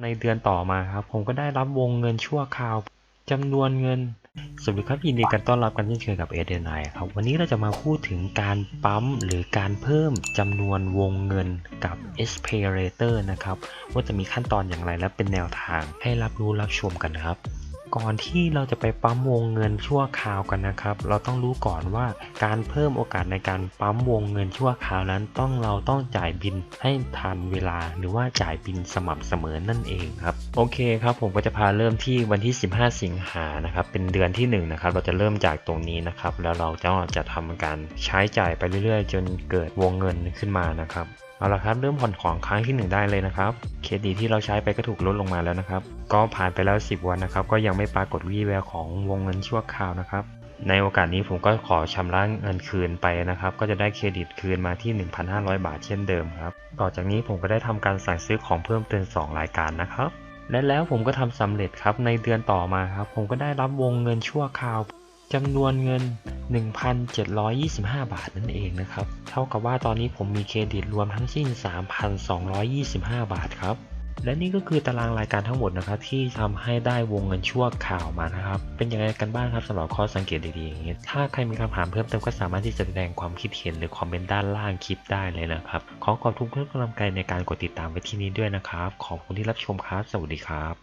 ในเดือนต่อมาครับ ผมก็ได้รับวงเงินชั่วคราวจำนวนเงิน สวัสดีครับยินดีกันต้อนรับกันเช่นเคยกับ a d n i ครับ วันนี้เราจะมาพูดถึงการปั๊มหรือการเพิ่มจำนวนวงเงินกับ e x p e r a t o r นะครับ ว่าจะมีขั้นตอนอย่างไรและเป็นแนวทางให้รับรู้รับชมกันครับ ก่อนที่เราจะไปปั๊มวงเงินชั่วคราวกันนะครับ เราต้องรู้ก่อนว่าการเพิ่มโอกาสในการปั๊มวงเงินชั่วคราวนั้นต้องเราต้องจ่ายบินให้ทันเวลา หรือว่าจ่ายบินสม่ำเสมอนั่นเองครับโอเคครับผมก็จะพาเริ่มที่วันที่ 15 สิงหานะครับเป็นเดือนที่1นะครับเราจะเริ่มจากตรงนี้นะครับแล้วเราจะจะทำการใช้จ่ายไปเรื่อยๆ จนเกิดวงเงินขึ้นมานะครับ เอาละครับเริ่มผ่อนของครั้งที่ 1 ได้เลยนะครับเครดิตที่เราใช้ไปก็ถูกลดลงมาแล้วนะครับ ก็ผ่านไปแล้ว 10 วันนะครับ ก็ยังไม่ปรากฏวี่แววของวงเงินชั่วคราวนะครับ ในโอกาสนี้ผมก็ขอชำระเงินคืนไปนะครับ ก็จะได้เครดิตคืนมาที่ 1,500 บาทเช่นเดิมครับต่อจากนี้ผมก็ได้ทำการสั่งซื้อของเพิ่มเติม2รายการนะครับ และแล้วผมก็ทำสำเร็จครับในเดือนต่อมาครับ ผมก็ได้รับวงเงินชั่วคราวจำนวนเงิน 1,725 บาทนั่นเองนะครับ เท่ากับว่าตอนนี้ผมมีเครดิตรวมทั้งสิ้น 3,225 บาทครับ และนี่ก็คือตารางรายการทั้งหมดนะครับ ที่ทำให้ได้วงเงินชั่วข่าวมานะครับ เป็นยังไงกันบ้างครับสำหรับข้อสังเกตดีๆอย่างนี้ถ้าใครมีคำถามเพิ่มเติมก็สามารถที่จะแสดงความคิดเห็นหรือคอมเมนต์ด้านล่างคลิปได้เลยนะครับ ขอขอบคุณทุกกำลังใจในการกดติดตามไว้ที่นี้ด้วยนะครับ ขอบคุณที่รับชมครับ สวัสดีครับ